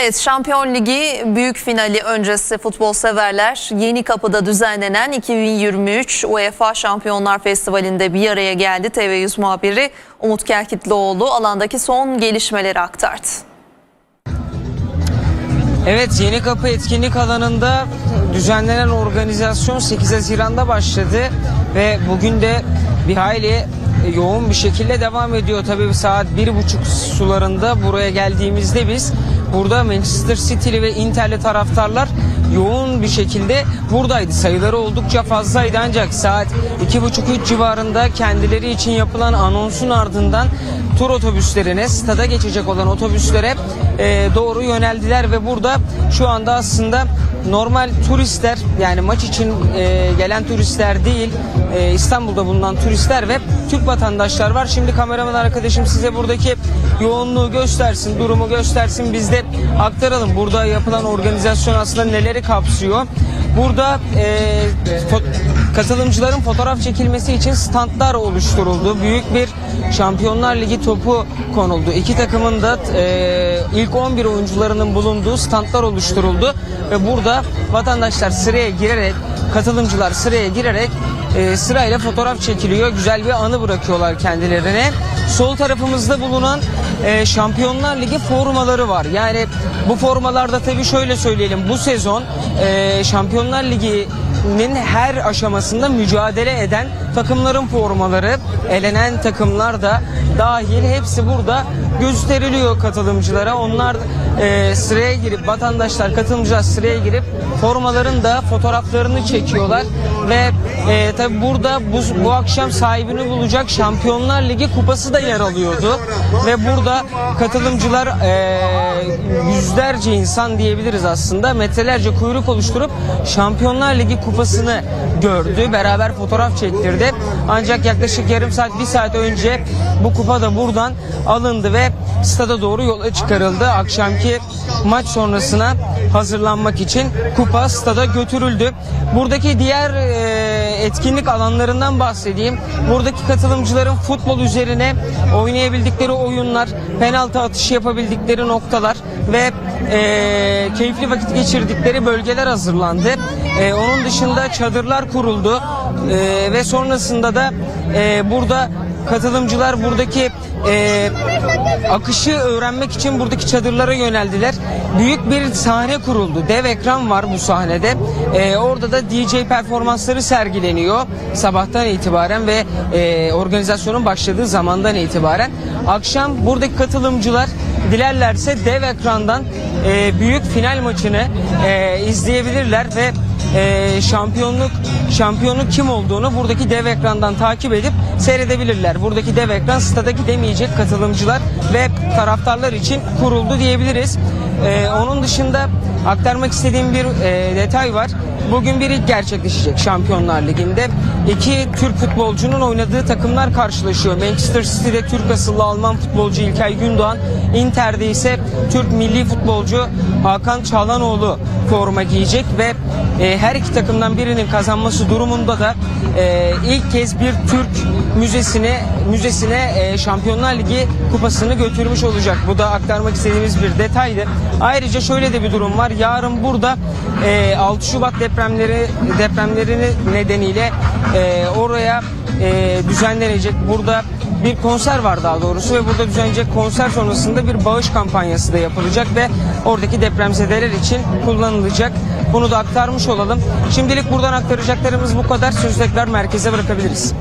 Evet Şampiyon Ligi büyük finali öncesi futbol severler Yeni Kapı'da düzenlenen 2023 UEFA Şampiyonlar Festivali'nde bir araya geldi. TV100 muhabiri Umut Kerkitlioğlu alandaki son gelişmeleri aktardı. Evet Yeni Kapı etkinlik alanında düzenlenen organizasyon 8 Haziran'da başladı ve bugün de bir hayli yoğun bir şekilde devam ediyor. Tabii saat bir buçuk sularında buraya geldiğimizde biz burada Manchester City'li ve Inter'li taraftarlar yoğun bir şekilde buradaydı. Sayıları oldukça fazlaydı ancak saat iki buçuk üç civarında kendileri için yapılan anonsun ardından tur otobüslerine, stada geçecek olan otobüslere e, doğru yöneldiler ve burada şu anda aslında normal turistler yani maç için e, gelen turistler değil e, İstanbul'da bulunan turistler ve Türk vatandaşlar var. Şimdi kameraman arkadaşım size buradaki yoğunluğu göstersin, durumu göstersin. Biz de aktaralım. Burada yapılan organizasyon aslında neleri kapsıyor. Burada e, fo- katılımcıların fotoğraf çekilmesi için standlar oluşturuldu. Büyük bir Şampiyonlar Ligi topu konuldu. İki takımın da e, ilk 11 oyuncularının bulunduğu standlar oluşturuldu ve burada vatandaşlar sıraya girerek, katılımcılar sıraya girerek e, sırayla fotoğraf çekiliyor. Güzel bir anı bırakıyorlar kendilerine. Sol tarafımızda bulunan e, Şampiyonlar Ligi formaları var. Yani bu formalarda tabii şöyle söyleyelim. Bu sezon e, Şampiyonlar Ligi'nin her aşamasında mücadele eden takımların formaları, elenen takımlar da dahil. Hepsi burada gösteriliyor katılımcılara. Onlar e, sıraya girip vatandaşlar, katılımcılar sıraya girip formaların da fotoğraflarını çekiyorlar. Ve e, tabi burada bu, bu akşam sahibini bulacak Şampiyonlar Ligi kupası da yer alıyordu. Ve burada katılımcılar e, yüzlerce insan diyebiliriz aslında metrelerce kuyruk oluşturup Şampiyonlar Ligi kupasını gördü beraber fotoğraf çektirdi ancak yaklaşık yarım saat bir saat önce bu kupa da buradan alındı ve stada doğru yola çıkarıldı akşamki maç sonrasına hazırlanmak için kupa stada götürüldü. Buradaki diğer e, etkinlik alanlarından bahsedeyim. Buradaki katılımcıların futbol üzerine oynayabildikleri oyunlar, penaltı atışı yapabildikleri noktalar ve e, keyifli vakit geçirdikleri bölgeler hazırlandı. E, onun dışında çadırlar kuruldu E, ve sonrasında da e, burada katılımcılar buradaki e, akışı öğrenmek için buradaki çadırlara yöneldiler. Büyük bir sahne kuruldu. Dev ekran var bu sahnede. E, orada da DJ performansları sergileniyor sabahtan itibaren ve e, organizasyonun başladığı zamandan itibaren. Akşam buradaki katılımcılar dilerlerse dev ekrandan e, büyük final maçını e, izleyebilirler ve e, şampiyonluk şampiyonluk kim olduğunu buradaki dev ekrandan takip edip seyredebilirler. Buradaki dev ekran stada gidemeyecek katılımcılar ve taraftarlar için kuruldu diyebiliriz. E, onun dışında aktarmak istediğim bir e, detay var. Bugün bir ilk gerçekleşecek Şampiyonlar Ligi'nde. İki Türk futbolcunun oynadığı takımlar karşılaşıyor. Manchester City'de Türk asıllı Alman futbolcu İlkay Gündoğan, Inter'de ise Türk milli futbolcu Hakan Çalhanoğlu forma giyecek ve e, her iki takımdan birinin kazanması durumunda da e, ilk kez bir Türk müzesine müzesine e, Şampiyonlar Ligi kupasını götürmüş olacak. Bu da aktarmak istediğimiz bir detaydı. Ayrıca şöyle de bir durum var. Yarın burada e, 6 Şubat depremleri depremleri nedeniyle e, oraya e, düzenlenecek. Burada bir konser var daha doğrusu ve burada düzenlenecek konser sonrasında bir bağış kampanyası da yapılacak ve oradaki depremzedeler için kullanılacak. Bunu da aktarmış olalım. Şimdilik buradan aktaracaklarımız bu kadar. Sözü tekrar merkeze bırakabiliriz.